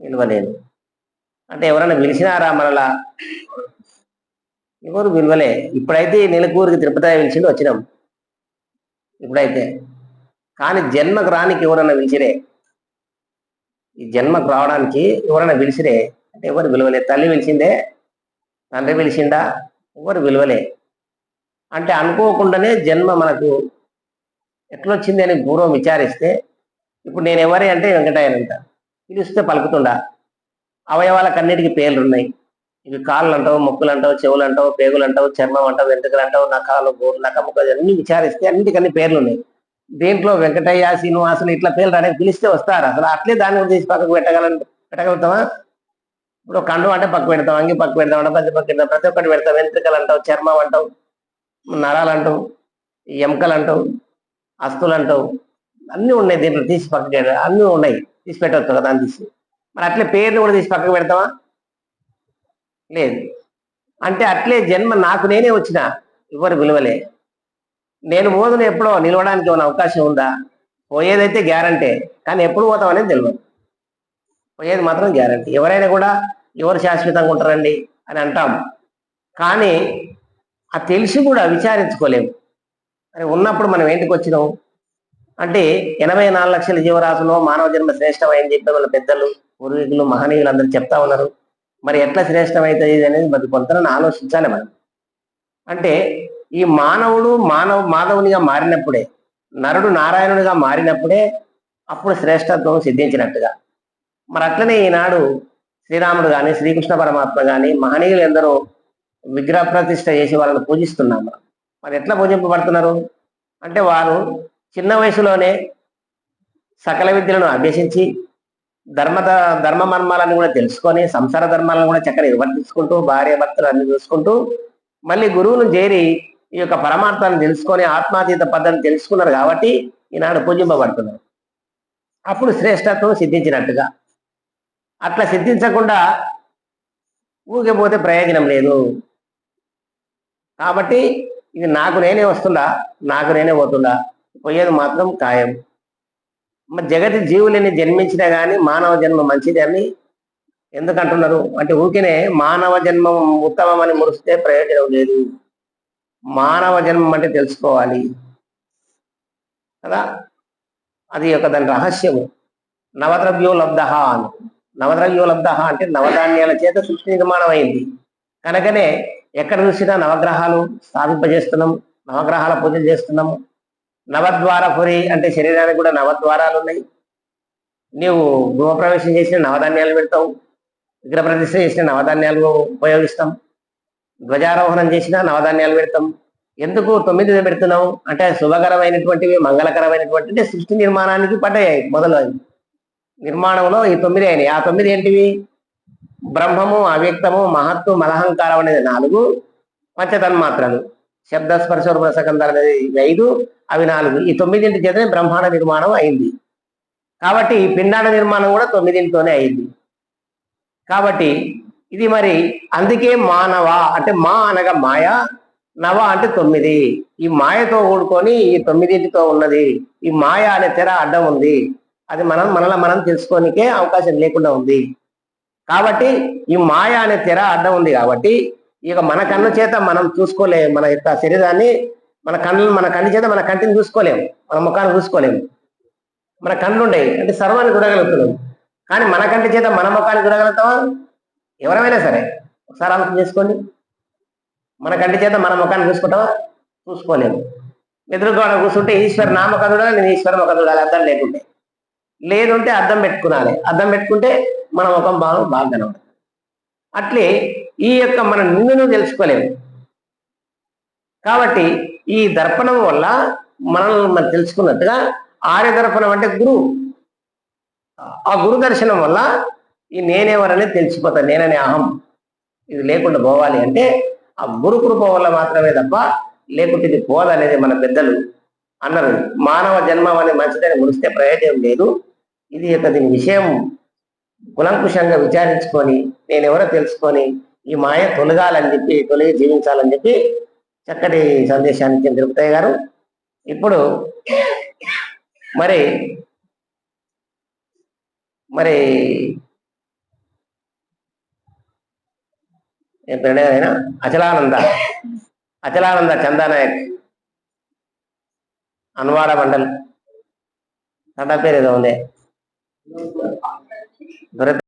విలువలేదు. అంటే ఎవరైనా పిలిచినారా మనలా? ఎవరు విలువలే. ఇప్పుడైతే నెలకూరికి తిరుపతి పిలిచిండి వచ్చినాం. ఇప్పుడైతే. కానీ జన్మకు రానికి ఎవరన్నా పిలిచిరే ఈ జన్మకు రావడానికి ఎవరైనా పిలిచిరే అంటే ఎవరు విలువలే. తల్లి పిలిచిందే తండ్రి పిలిచిండా ఎవరు విలువలే. అంటే అనుకోకుండానే జన్మ మనకు ఎట్లొచ్చింది అని పూర్వం విచారిస్తే ఇప్పుడు నేను ఎవరే అంటే వెంకటయ్యనంట పిలిస్తే పలుకుతుండా అవయవాలకన్నిటికీ పేర్లు ఉన్నాయి ఇవి కాళ్ళు అంటావు మొక్కులు అంటావు చెవులు అంటావు పేగులు అంటావు చర్మం అంటావు వెంట్రుకలు అంటావు నకాలు గోరు నక్క ముక్కలు అన్ని విచారిస్తే అన్నిటికన్నీ పేర్లు ఉన్నాయి దీంట్లో వెంకటయ్య శ్రీనివాసులు ఇట్లా పేర్లు రానికి పిలిస్తే వస్తారు? అసలు అట్లే దాన్ని తీసి పక్కకు పెట్టగల పెట్టగలుగుతామా? ఇప్పుడు కండు అంటే పక్క పెడతాం అంగి పక్క పెడతాం అంటే పక్క పక్క పెడతాం ప్రతి ఒక్కటి పెడతాం. వెంట్రుకలు అంటావు చర్మం అంటావు నరాలు అంటావు ఎముకలు అంటావు అస్తులు అంటావు అన్నీ ఉన్నాయి దీంట్లో తీసి పక్కకి అన్నీ ఉన్నాయి. తీసి పెట్టవచ్చు కదా అని తీసి. మరి అట్లే పేర్లు కూడా తీసి పక్కకు పెడతావా? లేదు. అంటే అట్లే జన్మ నాకు నేనే వచ్చిన ఎవరు విలువలే. నేను పోదును ఎప్పుడో నిలవడానికి ఏమైనా అవకాశం ఉందా? పోయేదైతే గ్యారంటీ కానీ ఎప్పుడు పోతాం అనేది తెలియదు పోయేది మాత్రం గ్యారంటీ. ఎవరైనా కూడా ఎవరు శాశ్వతంగా ఉంటారండి అని అంటాం కానీ ఆ తెలిసి కూడా విచారించుకోలేము. మరి ఉన్నప్పుడు మనం ఏంటికి వచ్చినాం? అంటే ఎనభై నాలుగు లక్షల జీవరాశులు మానవ జన్మ శ్రేష్టమని చెప్పి వాళ్ళ పెద్దలు పూర్వీకులు మహనీయులు అందరూ చెప్తా ఉన్నారు. మరి ఎట్లా శ్రేష్టమవుతుంది అనేది మరి కొంత ఆలోచించాలి మనం. అంటే ఈ మానవుడు మానవ మాధవునిగా మారినప్పుడే నరుడు నారాయణుడిగా మారినప్పుడే అప్పుడు శ్రేష్టత్వం సిద్ధించినట్టుగా. మరి అట్లనే ఈనాడు శ్రీరాముడు కానీ శ్రీకృష్ణ పరమాత్మ కానీ మహనీయులు ఎందరో విగ్రహ ప్రతిష్ట చేసి వాళ్ళని పూజిస్తున్నాం మరి ఎట్లా పూజింపబడుతున్నారు? అంటే వారు చిన్న వయసులోనే సకల విద్యలను అభ్యసించి ధర్మ ధర్మ మర్మాలను కూడా తెలుసుకొని సంసార ధర్మాలను కూడా చక్కగా నిర్వర్తించుకుంటూ భార్య భర్తలు అన్ని చూసుకుంటూ మళ్ళీ గురువును చేరి ఈ యొక్క పరమార్థాన్ని తెలుసుకొని ఆత్మాతీత పద్ధతిని తెలుసుకున్నారు కాబట్టి ఈనాడు పూజింపబడుతున్నారు. అప్పుడు శ్రేష్టత్వం సిద్ధించినట్టుగా. అట్లా సిద్ధించకుండా ఊగే పోతే ప్రయోజనం లేదు. కాబట్టి ఇది నాకు నేనే వస్తుందా? నాకు నేనే పోతుందా? పోయేది మాత్రం ఖాయం. మరి జగతి జీవులని జన్మించినా కానీ మానవ జన్మ మంచిది అని ఎందుకు అంటే ఊరికనే మానవ జన్మం ఉత్తమం అని మురిస్తే ప్రయోజనం లేదు. మానవ జన్మం అంటే తెలుసుకోవాలి. కదా? అది ఒక దాని రహస్యము. నవద్రవ్యోలబ్ధ అని. నవద్రవ్యోలబ్ధ అంటే నవధాన్యాల చేత సృష్టి నిర్మాణం అయింది కనుకనే ఎక్కడ చూసినా నవగ్రహాలు స్థాపింపజేస్తున్నాం నవగ్రహాల పూజ చేస్తున్నాము నవద్వారపురి అంటే శరీరానికి కూడా నవద్వారాలు ఉన్నాయి నీవు గృహప్రవేశం చేసిన నవధాన్యాలు పెడతావు. విగ్రహ చేసిన నవధాన్యాలు ఉపయోగిస్తాం. ధ్వజారోహణం చేసిన నవధాన్యాలు పెడతాం. ఎందుకు తొమ్మిది పెడుతున్నావు? అంటే శుభకరమైనటువంటివి మంగళకరమైనటువంటి అంటే సృష్టి నిర్మాణానికి పడ్డాయి మొదలు నిర్మాణంలో ఈ తొమ్మిది అయినాయి. ఆ తొమ్మిది ఏంటివి? బ్రహ్మము అవ్యక్తము మహత్తు మలహంకారం అనేది నాలుగు పంచతన్మాత్రలు. శబ్ద స్పర్శ రసకంధాలు అనేది ఇవి ఐదు అవి నాలుగు. ఈ తొమ్మిదింటి చేతనే బ్రహ్మాండ నిర్మాణం అయింది. కాబట్టి ఈ పిండాండ నిర్మాణం కూడా తొమ్మిదింటితోనే అయింది. కాబట్టి ఇది మరి అందుకే మానవ అంటే మా అనగా మాయ నవ అంటే తొమ్మిది. ఈ మాయతో కూడుకొని ఈ తొమ్మిదింటితో ఉన్నది. ఈ మాయ అనే తెర అడ్డం ఉంది. అది మనం మనలో మనం తెలుసుకోనికే అవకాశం లేకుండా ఉంది. కాబట్టి ఈ మాయ అనే తెర అడ్డం ఉంది కాబట్టి ఇక మన కన్ను చేత మనం చూసుకోలేము మన యొక్క శరీరాన్ని మన కళ్ళు మన కన్ను చేత మన కంటిని చూసుకోలేము మన ముఖాన్ని చూసుకోలేము మన కళ్ళు ఉండేవి అంటే సర్వాన్ని చూడగలుగుతున్నాం. కానీ మన కంటి చేత మన ముఖాన్ని చూడగలుగుతామా? ఎవరైనా సరే ఒకసారి ఆలోచన చేసుకోండి. మన కంటి చేత మన ముఖాన్ని చూసుకుంటామా? చూసుకోలేము ఎదురుగా కూర్చుంటే ఈశ్వర నా ముఖం చూడాలి? నేను ఈశ్వర ముఖం చూడాలి? అర్థం లేకుంటే. లేదుంటే అర్థం పెట్టుకునాలి. అర్థం పెట్టుకుంటే మన ముఖం బాగా బాగా కనబడుతుంది. అట్లే ఈ యొక్క మన నిన్నును తెలుసుకోలేము. కాబట్టి ఈ దర్పణం వల్ల మనల్ని మనం తెలుసుకున్నట్టుగా ఆర్య దర్పణం అంటే గురువు ఆ గురు దర్శనం వల్ల ఈ నేనెవరనే తెలిసిపోతాను నేననే అహం. ఇది లేకుండా పోవాలి అంటే ఆ గురు కృప వల్ల మాత్రమే తప్ప లేకుంటే ఇది పోదనేది మన పెద్దలు అన్నారు. మానవ జన్మం అనే మంచిదని మురిస్తే ప్రయోజనం లేదు. ఇది యొక్క దీని విషయం. కులంకుశంగా విచారించుకొని నేనెవరో తెలుసుకొని ఈ మాయ తొలగాలని చెప్పి తొలగి జీవించాలని చెప్పి చక్కటి సందేశాన్ని ఇచ్చిన తిరుపతయ్య గారు. ఇప్పుడు మరి మరి ఏదైనా అచలానంద. అచలానంద చందానాయక్. అన్వాడ మండల్. తన పేరు ఏదో ఉంది. dovrebbe